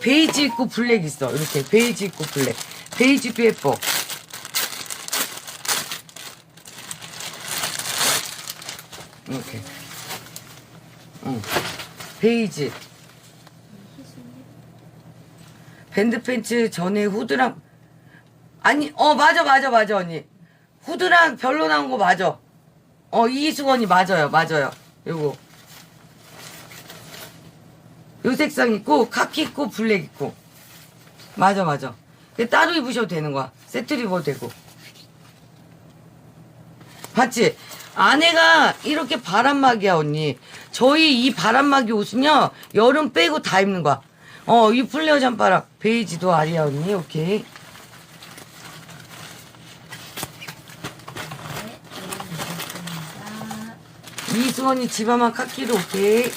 베이지 있고 블랙 있어. 이렇게 베이지 있고 블랙. 베이지도 예뻐. 이렇게. 응. 베이지. 밴드 팬츠 전에 후드랑 아니 어 맞아 맞아 맞아 언니 후드랑 별로 나온 거 맞아 어 이수건이 맞아요 맞아요 요거 요 색상 있고 카키 있고 블랙 있고. 맞아 맞아. 따로 입으셔도 되는 거야. 세트로 입어도 되고. 봤지? 안에가 이렇게 바람막이야 언니. 저희 이 바람막이 옷은요 여름 빼고 다 입는 거야. 어이 플레어 잠바랑 베이지도 아리야 언니. 오케이. 이수원이 집아만 카키로 오케이